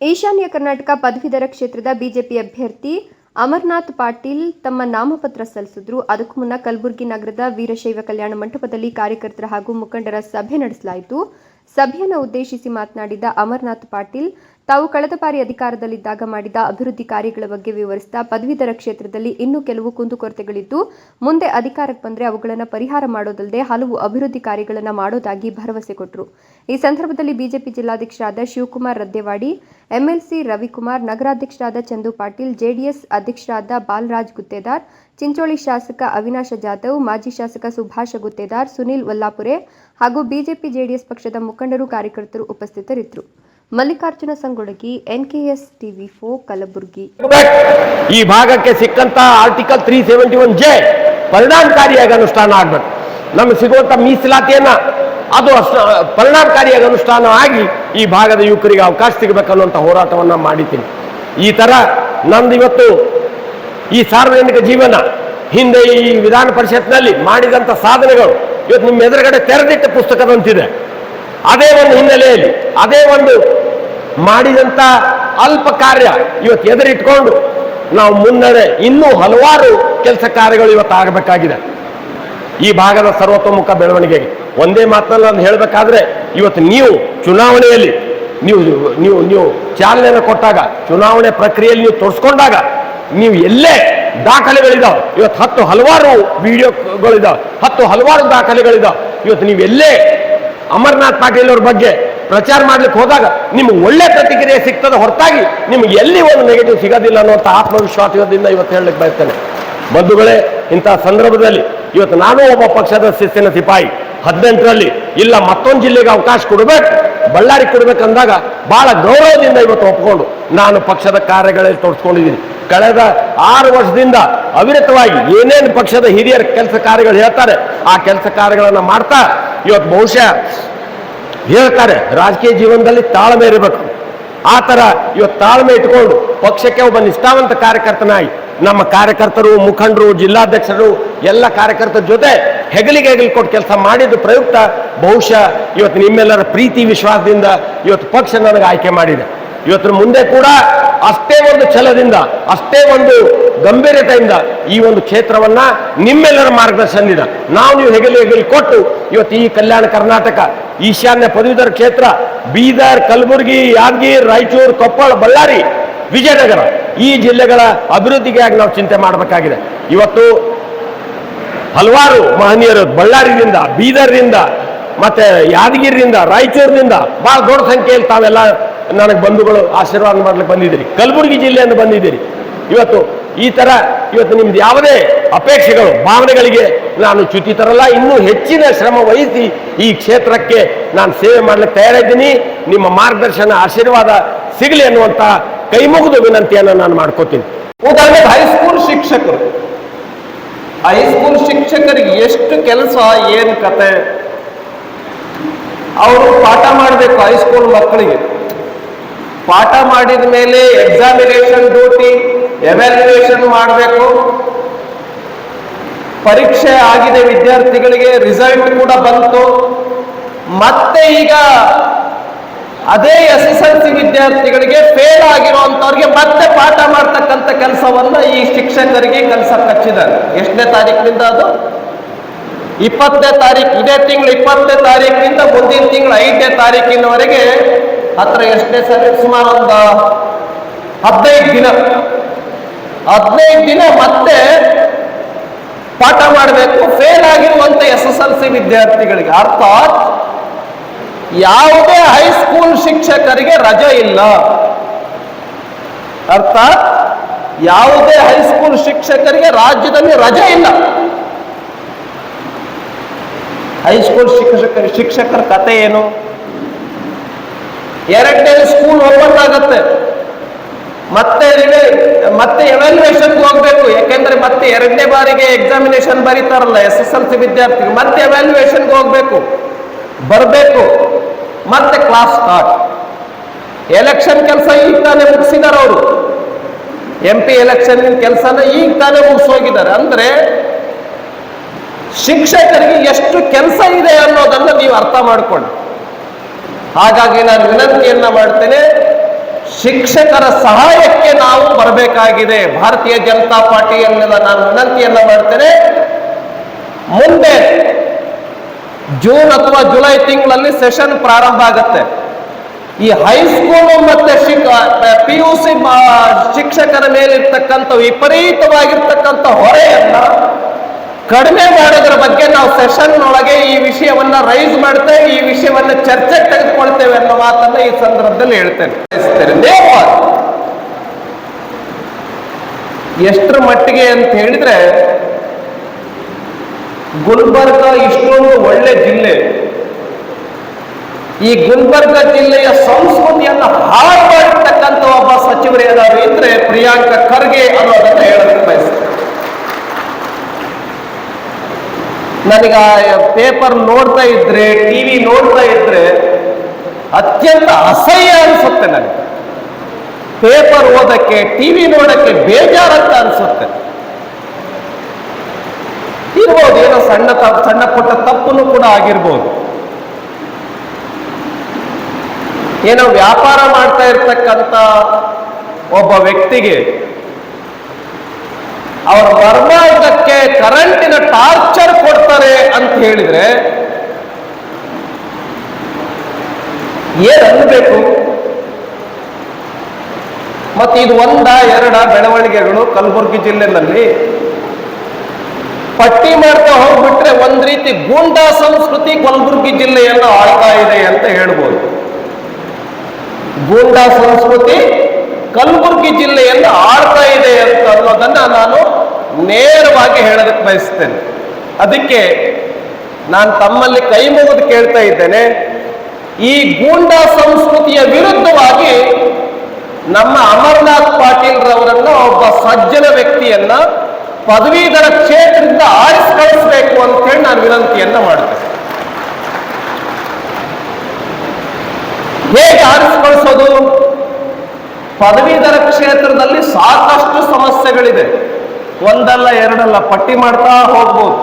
ಈಶಾನ್ಯ ಕರ್ನಾಟಕ ಪದವೀಧರ ಕ್ಷೇತ್ರದ ಬಿಜೆಪಿ ಅಭ್ಯರ್ಥಿ ಅಮರನಾಥ್ ಪಾಟೀಲ್ ತಮ್ಮ ನಾಮಪತ್ರ ಸಲ್ಲಿಸಿದ್ರು. ಅದಕ್ಕೂ ಮುನ್ನ ಕಲಬುರಗಿ ನಗರದ ವೀರಶೈವ ಕಲ್ಯಾಣ ಮಂಟಪದಲ್ಲಿ ಕಾರ್ಯಕರ್ತರ ಹಾಗೂ ಮುಖಂಡರ ಸಭೆ ನಡೆಸಲಾಯಿತು. ಸಭೆಯನ್ನು ಉದ್ದೇಶಿಸಿ ಮಾತನಾಡಿದ ಅಮರನಾಥ್ ಪಾಟೀಲ್, ತಾವು ಕಳೆದ ಬಾರಿ ಅಧಿಕಾರದಲ್ಲಿದ್ದಾಗ ಮಾಡಿದ ಅಭಿವೃದ್ಧಿ ಕಾರ್ಯಗಳ ಬಗ್ಗೆ ವಿವರಿಸಿದ ಪದವೀಧರ ಕ್ಷೇತ್ರದಲ್ಲಿ ಇನ್ನೂ ಕೆಲವು ಕುಂದುಕೊರತೆಗಳಿದ್ದು, ಮುಂದೆ ಅಧಿಕಾರಕ್ಕೆ ಬಂದರೆ ಅವುಗಳನ್ನು ಪರಿಹಾರ ಮಾಡೋದಲ್ಲದೆ ಹಲವು ಅಭಿವೃದ್ಧಿ ಕಾರ್ಯಗಳನ್ನು ಮಾಡೋದಾಗಿ ಭರವಸೆ ಕೊಟ್ಟರು ಈ ಸಂದರ್ಭದಲ್ಲಿ ಬಿಜೆಪಿ ಜಿಲ್ಲಾಧ್ಯಕ್ಷರಾದ ಶಿವಕುಮಾರ್ ರದ್ದೇವಾಡಿ, ಎಂಎಲ್ಸಿ ರವಿಕುಮಾರ್, ನಗರಾಧ್ಯಕ್ಷರಾದ ಚಂದು ಪಾಟೀಲ್, ಜೆಡಿಎಸ್ ಅಧ್ಯಕ್ಷರಾದ ಬಾಲರಾಜ್ ಗುತ್ತೇದಾರ್ ಚಿಂಚೋಳಿ ಶಾಸಕ ಅವಿನಾಶ ಜಾಧವ್, ಮಾಜಿ ಶಾಸಕ ಸುಭಾಷ ಗುತ್ತೇದಾರ್, ಸುನಿಲ್ ವಲ್ಲಾಪುರೆ ಹಾಗೂ ಬಿಜೆಪಿ ಜೆಡಿಎಸ್ ಪಕ್ಷದ ಮುಖಂಡರು ಕಾರ್ಯಕರ್ತರು ಉಪಸ್ಥಿತರಿದ್ದರು. ಮಲ್ಲಿಕಾರ್ಜುನ ಸಂಗೊಡಗಿ ಎನ್ಕೆಎಸ್ ಟಿವಿ ಫೋ ಕಲಬುರಗಿ. ಈ ಭಾಗಕ್ಕೆ ಸಿಕ್ಕಂತ article three seventy one J ಪರಿಣಾಮಕಾರಿಯಾಗಿ ಅನುಷ್ಠಾನ ಆಗಬೇಕು. ನಮಗೆ ಸಿಗುವಂತ ಮೀಸಲಾತಿಯನ್ನ ಅದು ಪರಿಣಾಮಕಾರಿಯಾಗಿ ಅನುಷ್ಠಾನ ಆಗಿ ಈ ಭಾಗದ ಯುವಕರಿಗೆ ಅವಕಾಶ ಸಿಗಬೇಕನ್ನುವಂಥ ಹೋರಾಟವನ್ನ ಮಾಡಿದ್ದೀನಿ. ಈ ತರ ನಂದು ಇವತ್ತು ಈ ಸಾರ್ವಜನಿಕ ಜೀವನ, ಹಿಂದೆ ಈ ವಿಧಾನ ಪರಿಷತ್ನಲ್ಲಿ ಮಾಡಿದಂಥ ಸಾಧನೆಗಳು ಇವತ್ತು ನಿಮ್ಮ ಎದುರುಗಡೆ ತೆರೆದಿಟ್ಟ ಪುಸ್ತಕದಂತಿದೆ. ಅದೇ ಒಂದು ಹಿನ್ನೆಲೆಯಲ್ಲಿ, ಅದೇ ಒಂದು ಮಾಡಿದಂಥ ಅಲ್ಪ ಕಾರ್ಯ ಇವತ್ತು ಎದುರಿಟ್ಕೊಂಡು ನಾವು ಮುನ್ನಡೆ ಇನ್ನೂ ಹಲವಾರು ಕೆಲಸ ಕಾರ್ಯಗಳು ಇವತ್ತು ಆಗಬೇಕಾಗಿದೆ. ಈ ಭಾಗದ ಸರ್ವತೋಮುಖ ಬೆಳವಣಿಗೆಗೆ ಒಂದೇ ಮಾತಿನಲ್ಲಿ ನಾನು ಹೇಳಬೇಕಾದ್ರೆ ಇವತ್ತು ನೀವು ಚುನಾವಣೆಯಲ್ಲಿ ನೀವು ನೀವು ನೀವು ಚಾಲನೆಯನ್ನು ಕೊಟ್ಟಾಗ, ಚುನಾವಣೆ ಪ್ರಕ್ರಿಯೆಯಲ್ಲಿ ನೀವು ತೋರಿಸ್ಕೊಂಡಾಗ ನೀವು ಎಲ್ಲೇ ದಾಖಲೆಗಳಿದಾವೆ. ಇವತ್ತು ಹತ್ತು ಹಲವಾರು ವಿಡಿಯೋಗಳಿದಾವೆ ಹತ್ತು ಹಲವಾರು ದಾಖಲೆಗಳಿದಾವೆ. ಇವತ್ತು ನೀವು ಎಲ್ಲೇ ಅಮರ್ನಾಥ್ ಪಾಟೀಲ್ ಅವ್ರ ಬಗ್ಗೆ ಪ್ರಚಾರ ಮಾಡ್ಲಿಕ್ಕೆ ಹೋದಾಗ ನಿಮ್ಗೆ ಒಳ್ಳೆ ಪ್ರತಿಕ್ರಿಯೆ ಸಿಗ್ತದೆ. ಹೊರತಾಗಿ ನಿಮ್ಗೆ ಎಲ್ಲಿ ಒಂದು ನೆಗೆಟಿವ್ ಸಿಗೋದಿಲ್ಲ ಅನ್ನುವಂಥ ಆತ್ಮವಿಶ್ವಾಸದಿಂದ ಇವತ್ತು ಹೇಳಲಿಕ್ಕೆ ಬಯಸ್ತೇನೆ. ಬಂಧುಗಳೇ, ಇಂಥ ಸಂದರ್ಭದಲ್ಲಿ ಇವತ್ತು ನಾನು ಒಬ್ಬ ಪಕ್ಷದ ಶಿಸ್ತಿನ ಸಿಪಾಯಿ. ಹದಿನೆಂಟರಲ್ಲಿ ಇಲ್ಲ, ಮತ್ತೊಂದು ಜಿಲ್ಲೆಗೆ ಅವಕಾಶ ಕೊಡಬೇಕು, ಬಳ್ಳಾರಿ ಕೊಡಬೇಕಂದಾಗ ಬಹಳ ಗೌರವದಿಂದ ಇವತ್ತು ಒಪ್ಕೊಂಡು ನಾನು ಪಕ್ಷದ ಕಾರ್ಯಗಳಲ್ಲಿ ತೊಡಸ್ಕೊಂಡಿದ್ದೀನಿ. ಕಳೆದ ಆರು ವರ್ಷದಿಂದ ಅವಿರತವಾಗಿ ಏನೇನು ಪಕ್ಷದ ಹಿರಿಯರ ಕೆಲಸ ಕಾರ್ಯಗಳು ಹೇಳ್ತಾರೆ, ಆ ಕೆಲಸ ಕಾರ್ಯಗಳನ್ನು ಮಾಡ್ತಾ ಇವತ್ತು ಬಹುಶಃ ಹೇಳ್ತಾರೆ, ರಾಜಕೀಯ ಜೀವನದಲ್ಲಿ ತಾಳ್ಮೆ ಇರಬೇಕು. ಆ ಥರ ಇವತ್ತು ತಾಳ್ಮೆ ಇಟ್ಕೊಂಡು ಪಕ್ಷಕ್ಕೆ ಒಬ್ಬ ನಿಷ್ಠಾವಂತ ಕಾರ್ಯಕರ್ತನಾಗಿ ನಮ್ಮ ಕಾರ್ಯಕರ್ತರು, ಮುಖಂಡರು, ಜಿಲ್ಲಾಧ್ಯಕ್ಷರು, ಎಲ್ಲ ಕಾರ್ಯಕರ್ತರ ಜೊತೆ ಹೆಗಲಿಗೆ ಹೆಗಲಿ ಕೊಟ್ಟು ಕೆಲಸ ಮಾಡಿದ ಪ್ರಯುಕ್ತ. ಬಹುಶಃ ಇವತ್ತು ನಿಮ್ಮೆಲ್ಲರ ಪ್ರೀತಿ, ವಿಶ್ವಾಸದಿಂದ ಇವತ್ತು ಪಕ್ಷ ನನಗೆ ಆಯ್ಕೆ ಮಾಡಿದೆ. ಇವತ್ತು ಮುಂದೆ ಕೂಡ ಅಷ್ಟೇ ಒಂದು ಛಲದಿಂದ, ಅಷ್ಟೇ ಒಂದು ಗಂಭೀರತೆಯಿಂದ ಈ ಒಂದು ಕ್ಷೇತ್ರವನ್ನ ನಿಮ್ಮೆಲ್ಲರ ಮಾರ್ಗದರ್ಶನದಿಂದ ನಾವು ನೀವು ಹೆಗಲಿ ಹೆಗಲಿ ಕೊಟ್ಟು ಇವತ್ತು ಈ ಕಲ್ಯಾಣ ಕರ್ನಾಟಕ, ಈಶಾನ್ಯ ಪದವೀಧರ ಕ್ಷೇತ್ರ, ಬೀದರ್, ಕಲಬುರಗಿ, ಯಾದಗಿರಿ, ರಾಯಚೂರು, ಕೊಪ್ಪಳ, ಬಳ್ಳಾರಿ, ವಿಜಯನಗರ ಈ ಜಿಲ್ಲೆಗಳ ಅಭಿವೃದ್ಧಿಗಾಗಿ ನಾವು ಚಿಂತೆ ಮಾಡಬೇಕಾಗಿದೆ. ಇವತ್ತು ಹಲವಾರು ಮಹನೀಯರು ಬಳ್ಳಾರಿಯಿಂದ ಬೀದರ್ನಿಂದ ಮತ್ತೆ ಯಾದಗಿರಿಯಿಂದ, ರಾಯಚೂರಿನಿಂದ ಬಹಳ ದೊಡ್ಡ ಸಂಖ್ಯೆಯಲ್ಲಿ ತಾವೆಲ್ಲ ನನಗೆ ಬಂಧುಗಳು ಆಶೀರ್ವಾದ ಮಾಡ್ಲಿಕ್ಕೆ ಬಂದಿದ್ದೀರಿ. ಕಲಬುರಗಿ ಜಿಲ್ಲೆಯಿಂದ ಬಂದಿದ್ದೀರಿ. ಇವತ್ತು ಈ ತರ ಇವತ್ತು ನಿಮ್ದು ಯಾವುದೇ ಅಪೇಕ್ಷೆಗಳು, ಭಾವನೆಗಳಿಗೆ ನಾನು ಚ್ಯುತಿ ತರಲ್ಲ. ಇನ್ನೂ ಹೆಚ್ಚಿನ ಶ್ರಮ ವಹಿಸಿ ಈ ಕ್ಷೇತ್ರಕ್ಕೆ ನಾನು ಸೇವೆ ಮಾಡಲಿಕ್ಕೆ ತಯಾರಿದ್ದೀನಿ. ನಿಮ್ಮ ಮಾರ್ಗದರ್ಶನ, ಆಶೀರ್ವಾದ ಸಿಗಲಿ ಅನ್ನುವಂಥ ಕೈಮುಗಿದು ವಿನಂತಿಯನ್ನು ನಾನು ಮಾಡ್ಕೋತೀನಿ. ಉದಾಹರಣೆ ಹೈಸ್ಕೂಲ್ ಶಿಕ್ಷಕರು. ಹೈಸ್ಕೂಲ್ ಶಿಕ್ಷಕರಿಗೆ ಎಷ್ಟು ಕೆಲಸ, ಏನು ಕತೆ? ಅವರು ಪಾಠ ಮಾಡಬೇಕು ಹೈಸ್ಕೂಲ್ ಮಕ್ಕಳಿಗೆ. ಪಾಠ ಮಾಡಿದ ಮೇಲೆ ಎಕ್ಸಾಮಿನೇಷನ್ ಡ್ಯೂಟಿ ಎವ್ಯಾಲ್ಯೂಯೇಷನ್ ಮಾಡಬೇಕು. ಪರೀಕ್ಷೆ ಆಗಿದೆ ವಿದ್ಯಾರ್ಥಿಗಳಿಗೆ ರಿಸಲ್ಟ್ ಕೂಡ ಬಂತು. ಮತ್ತೆ ಈಗ ಅದೇ ಎಸ್ ಎಸ್ ಎಲ್ ಸಿ ವಿದ್ಯಾರ್ಥಿಗಳಿಗೆ ಫೇಲ್ ಆಗಿರುವಂತವ್ರಿಗೆ ಮತ್ತೆ ಪಾಠ ಮಾಡ್ತಕ್ಕಂಥ ಕೆಲಸವನ್ನ ಈ ಶಿಕ್ಷಕರಿಗೆ ಕೆಲಸ ಕಚ್ಚಿದ್ದಾರೆ ಎಷ್ಟನೇ ತಾರೀಕಿನಿಂದ ಅದು? ಇಪ್ಪತ್ತನೇ ತಾರೀಕು ಇದೇ ತಿಂಗಳು ಇಪ್ಪತ್ತನೇ ತಾರೀಕಿನಿಂದ ಮುಂದಿನ ತಿಂಗಳು ಐದನೇ ತಾರೀಕಿನವರೆಗೆ ಹತ್ರ ಎಷ್ಟೇ ಸರಿ, ಸುಮಾರು ಒಂದು ಹದಿನೈದು ದಿನ. ಹದಿನೈದು ದಿನ ಮತ್ತೆ ಪಾಠ ಮಾಡಬೇಕು ಫೇಲ್ ಆಗಿರುವಂತ ಎಸ್ ಎಸ್ ಎಲ್ ಸಿ ವಿದ್ಯಾರ್ಥಿಗಳಿಗೆ. ಅರ್ಥಾತ್ ಯಾವುದೇ ಹೈಸ್ಕೂಲ್ ಶಿಕ್ಷಕರಿಗೆ ರಜೆ ಇಲ್ಲ. ಅರ್ಥಾತ್ ಯಾವುದೇ ಹೈಸ್ಕೂಲ್ ಶಿಕ್ಷಕರಿಗೆ ರಾಜ್ಯದಲ್ಲಿ ರಜೆ ಇಲ್ಲ. ಹೈಸ್ಕೂಲ್ ಶಿಕ್ಷಕ ಶಿಕ್ಷಕರ ಕತೆ ಏನು? ಎರಡನೇ ಸ್ಕೂಲ್ ಓಪನ್ ಆಗತ್ತೆ ಮತ್ತೆ ಮತ್ತೆ ಎವ್ಯಾಲ್ಯೂಯೇಷನ್ಗೆ ಹೋಗ್ಬೇಕು. ಯಾಕೆಂದ್ರೆ ಮತ್ತೆ ಎರಡನೇ ಬಾರಿಗೆ ಎಕ್ಸಾಮಿನೇಷನ್ ಬರೀತಾರಲ್ಲ ಎಸ್ ಎಸ್ ಎಲ್ ಸಿ ವಿದ್ಯಾರ್ಥಿಗಳು. ಮತ್ತೆ ಎವ್ಯಾಲ್ಯೂಯೇಷನ್ಗೆ ಹೋಗ್ಬೇಕು. ಬರಬೇಕು. ಮತ್ತೆ ಕ್ಲಾಸ್ ಸ್ಟಾರ್ಟ್ ಎಲೆಕ್ಷನ್ ಕೆಲಸ ಈಗ ತಾನೇ ಮುಗಿಸಿದಾರ ಅವರು. ಎಂ ಪಿ ಎಲೆಕ್ಷನ್ ಕೆಲಸನ ಈಗ ತಾನೇ ಮುಗಿಸೋಗಿದ್ದಾರೆ. ಅಂದ್ರೆ ಶಿಕ್ಷಕರಿಗೆ ಎಷ್ಟು ಕೆಲಸ ಇದೆ ಅನ್ನೋದನ್ನು ನೀವು ಅರ್ಥ ಮಾಡಿಕೊಂಡು ಹಾಗಾಗಿ ನಾನು ವಿನಂತಿಯನ್ನ ಮಾಡ್ತೇನೆ, ಶಿಕ್ಷಕರ ಸಹಾಯಕ್ಕೆ ನಾವು ಬರಬೇಕಾಗಿದೆ. ಭಾರತೀಯ ಜನತಾ ಪಾರ್ಟಿಯನ್ನೆಲ್ಲ ನಾನು ವಿನಂತಿಯನ್ನ ಮಾಡ್ತೇನೆ. ಮುಂದೆ ಜೂನ್ ಅಥವಾ ಜುಲೈ ತಿಂಗಳಲ್ಲಿ ಸೆಷನ್ ಪ್ರಾರಂಭ ಆಗುತ್ತೆ. ಈ ಹೈಸ್ಕೂಲು ಮತ್ತೆ ಪಿ ಯು ಸಿ ಶಿಕ್ಷಕರ ಮೇಲಿರ್ತಕ್ಕಂಥ ವಿಪರೀತವಾಗಿರ್ತಕ್ಕಂಥ ಹೊರೆಯನ್ನ ಕಡಿಮೆ ಮಾಡೋದ್ರ ಬಗ್ಗೆ ನಾವು ಸೆಷನ್ ಒಳಗೆ ಈ ವಿಷಯವನ್ನ ರೈಸ್ ಮಾಡ್ತೇವೆ ಈ ವಿಷಯವನ್ನ ಚರ್ಚೆ ತೆಗೆದುಕೊಳ್ತೇವೆ ಅನ್ನೋ ಮಾತನ್ನ ಈ ಸಂದರ್ಭದಲ್ಲಿ ಹೇಳ್ತೇನೆ. ಎಷ್ಟರ ಮಟ್ಟಿಗೆ ಅಂತ ಹೇಳಿದ್ರೆ ಗುಲ್ಬರ್ಗ ಇಷ್ಟೊಂದು ಒಳ್ಳೆ ಜಿಲ್ಲೆ. ಈ ಗುಲ್ಬರ್ಗ ಜಿಲ್ಲೆಯ ಸಂಸ್ಕೃತಿಯನ್ನ ಹಾಳು ಮಾಡಿರ್ತಕ್ಕಂಥ ಒಬ್ಬ ಸಚಿವರು ಏನಾದ್ರು ಇದ್ರೆ ಪ್ರಿಯಾಂಕ ಖರ್ಗೆ ಅನ್ನೋದನ್ನ ಹೇಳಕ್ಕೆ ಬಯಸ್ತೇನೆ ನನಗೆ ಪೇಪರ್ ನೋಡ್ತಾ ಇದ್ರೆ ಟಿವಿ ನೋಡ್ತಾ ಇದ್ರೆ ಅತ್ಯಂತ ಅಸಹ್ಯ ಅನಿಸುತ್ತೆ ನನಗೆ. ಪೇಪರ್ ಓದಕ್ಕೆ ಟಿವಿ ನೋಡಕ್ಕೆ ಬೇಜಾರಂತ ಅನಿಸುತ್ತೆ. ಇರ್ಬೋದು, ಏನೋ ಸಣ್ಣ ಸಣ್ಣ ಪುಟ್ಟ ತಪ್ಪನ್ನು ಕೂಡ ಆಗಿರ್ಬೋದು. ಏನೋ ವ್ಯಾಪಾರ ಮಾಡ್ತಾ ಇರ್ತಕ್ಕಂತ ಒಬ್ಬ ವ್ಯಕ್ತಿಗೆ ಅವರ ಮರ್ಮಾರ್ಧಕ್ಕೆ ಕರೆಂಟಿನ ಟಾರ್ಚರ್ ಕೊಡ್ತಾರೆ ಅಂತ ಹೇಳಿದ್ರೆ ಏನ್ ಅನ್ಬೇಕು? ಮತ್ತೆ ಇದು ಒಂದ ಎರಡ ಬೆಳವಣಿಗೆಗಳು ಕಲಬುರಗಿ ಜಿಲ್ಲೆನಲ್ಲಿ ಪಟ್ಟಿ ಮಾಡ್ತಾ ಹೋಗ್ಬಿಟ್ರೆ ಒಂದ್ ರೀತಿ ಗೂಂಡಾ ಸಂಸ್ಕೃತಿ ಕಲಬುರಗಿ ಜಿಲ್ಲೆಯನ್ನು ಆಳ್ತಾ ಇದೆ ಅಂತ ಹೇಳ್ಬೋದು. ಗೂಂಡಾ ಸಂಸ್ಕೃತಿ ಕಲಬುರಗಿ ಜಿಲ್ಲೆಯನ್ನು ಆಳ್ತಾ ಇದೆ ಅಂತ ಅನ್ನೋದನ್ನ ನಾನು ನೇರವಾಗಿ ಹೇಳೋದಕ್ಕೆ ಬಯಸ್ತೇನೆ. ಅದಕ್ಕೆ ನಾನು ತಮ್ಮಲ್ಲಿ ಕೈ ಮುಗಿದು ಕೇಳ್ತಾ ಇದ್ದೇನೆ, ಈ ಗೂಂಡಾ ಸಂಸ್ಕೃತಿಯ ವಿರುದ್ಧವಾಗಿ ನಮ್ಮ ಅಮರನಾಥ್ ಪಾಟೀಲ್ ರವರನ್ನ ಒಬ್ಬ ಸಜ್ಜನ ವ್ಯಕ್ತಿಯನ್ನ ಪದವೀಧರ ಕ್ಷೇತ್ರದಿಂದ ಆರಿಸಿ ಕಳಿಸ್ಬೇಕು ಅಂತ ಹೇಳಿ ನಾನು ವಿನಂತಿಯನ್ನ ಮಾಡ್ತೇನೆ ಹೇಗೆ ಆರಿಸ್ಕೊಳಿಸೋದು ಪದವೀಧರ ಕ್ಷೇತ್ರದಲ್ಲಿ ಸಾಕಷ್ಟು ಸಮಸ್ಯೆಗಳಿದೆ. ಒಂದಲ್ಲ ಎರಡಲ್ಲ ಪಟ್ಟಿ ಮಾಡ್ತಾ ಹೋಗ್ಬೋದು.